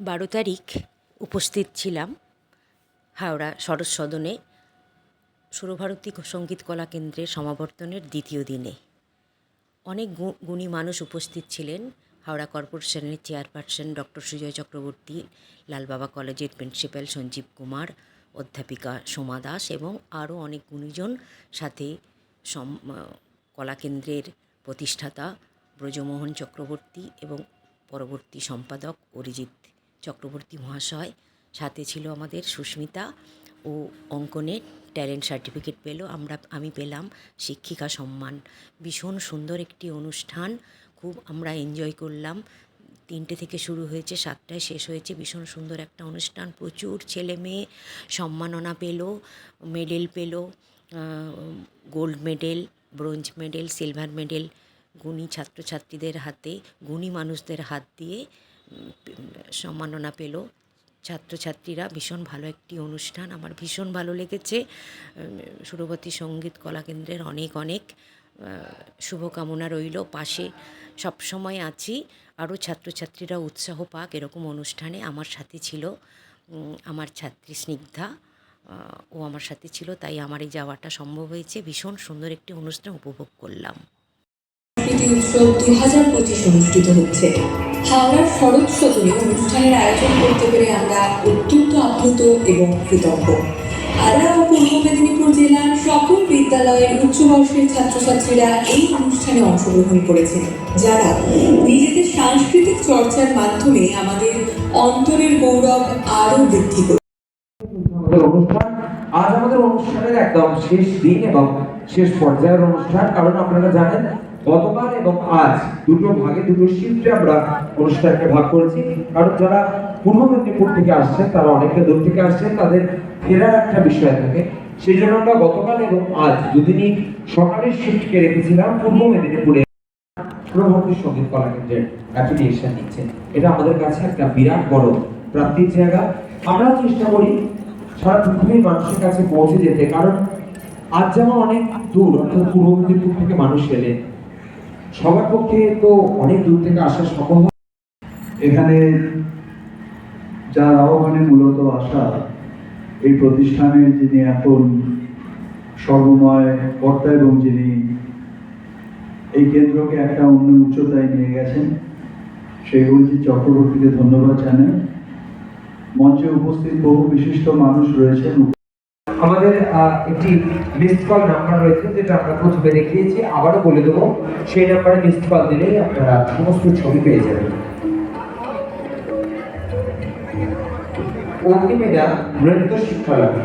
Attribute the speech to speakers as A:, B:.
A: বারো তারিখ উপস্থিত ছিলাম হাওড়া শরৎ সদনে সুরভারতী সংগীত কলা কেন্দ্রের সমাবর্তনের দ্বিতীয় দিনে। অনেক গুণী মানুষ উপস্থিত ছিলেন হাওড়া কর্পোরেশনের চেয়ারপারসন ডক্টর সুজয় চক্রবর্তী, লালবাবা কলেজের প্রিন্সিপাল সঞ্জীব কুমার, অধ্যাপিকা সোমা দাস এবং আরও অনেক গুণীজন সাথে সম কলাকেন্দ্রের প্রতিষ্ঠাতা ব্রজমোহন চক্রবর্তী এবং পরবর্তী সম্পাদক অরিজিৎ চক্রবর্তী মহাশয়, সাথে ছিল আমাদের সুস্মিতা ও অঙ্কনের ট্যালেন্ট সার্টিফিকেট পেল। আমরা, আমি পেলাম শিক্ষিকা সম্মান। ভীষণ সুন্দর একটি অনুষ্ঠান, খুব আমরা এনজয় করলাম। তিনটে থেকে শুরু হয়েছে, সাতটায় শেষ হয়েছে। ভীষণ সুন্দর একটা অনুষ্ঠান, প্রচুর ছেলে মেয়ে সম্মাননা পেল মেডেল পেল gold medal bronze medal silver medal গুণী ছাত্রছাত্রীদের হাতে, গুণী মানুষদের হাত দিয়ে সম্মাননা পেল। ছাত্রছাত্রীরা ভীষণ ভালো একটি অনুষ্ঠান। আমার ভীষণ ভালো লেগেছে। সুরবতী সংগীত কলাকেন্দ্রের অনেক অনেক শুভকামনা রইল। পাশে সবসময় আছি। আরও ছাত্রছাত্রীরা উৎসাহ পাক এরকম অনুষ্ঠানে আমার সাথে ছিল আমার ছাত্রী স্নিগ্ধা ও আমার সাথে ছিল, তাই আমার এই যাওয়াটা সম্ভব হয়েছে। ভীষণ সুন্দর একটি অনুষ্ঠান উপভোগ করলাম।
B: উৎসব হাজার পঁচিশ অনুষ্ঠিত হচ্ছে। হাওড়ার শরৎ সদনে অনুষ্ঠানের আয়োজন করতে পেরে আমরা অত্যন্ত আপ্লুত এবং কৃতজ্ঞ। হাওড়া ও পূর্ব মেদিনীপুর জেলার সকল বিদ্যালয়ের উচ্চ বর্ষের ছাত্রছাত্রীরা এই অনুষ্ঠানে অংশগ্রহণ করেছেন, যারা নিজেদের সাংস্কৃতিক চর্চার মাধ্যমে আমাদের অন্তরের গৌরব আরও বৃদ্ধি করে
C: অনুষ্ঠান, আজ আমাদের অনুষ্ঠানের একদম শেষ দিন এবং শেষ পর্যায়ের অনুষ্ঠান, কারণ আপনারা জানেন গতকাল এবং আজ দুটো ভাগে, দুটো শিফটে আমরা অনুষ্ঠানকে ভাগ করেছি। কারণ যারা পূর্ব মেদিনীপুর থেকে আসছেন, তারা অনেকটা দূর থেকে আসছেন, তাদের ফেরার একটা বিষয় থাকে। সেই জন্য আমরা গতকাল এবং আজ দুদিনই সকালের শিফটকে রেখেছিলাম। পূর্ব মেদিনীপুরে সুরভর্তী সংগীত কলা কেন্দ্রের অ্যাফিলিয়েশন নিচ্ছে। এটা আমাদের কাছে একটা বিরাট বড় প্রাপ্তির জায়গা। আমরা চেষ্টা করি সারা পৃথিবীর মানুষের কাছে পৌঁছে যেতে। কারণ আজ যেমন অনেক দূর, অর্থাৎ পূর্ব মেদিনীপুর থেকে মানুষ এলেন সবার পক্ষে তো অনেক দূর থেকে আসা সম্ভব
D: এখানে যার আহ্বানে মূলত আসা, এই প্রতিষ্ঠানের যিনি এখন সর্বময় কর্তা এবং যিনি এই কেন্দ্রকে একটা অন্য উচ্চতায় নিয়ে গেছেন, সেই অরিজিৎ চক্রবর্তীকে ধন্যবাদ জানাই। মঞ্চে উপস্থিত বহু বিশিষ্ট মানুষ রয়েছেন।
C: আমাদের একটি মিসড কল নাম্বার রয়েছে, যেটা আমরা প্রথমে দেখিয়েছি, আবারও বলে দেবো, সেই নাম্বারে মিসড কল দিলেই আপনারা সমস্ত ছবি পেয়ে যাবেন। অগ্নিমেধা নৃত্য শিক্ষালয়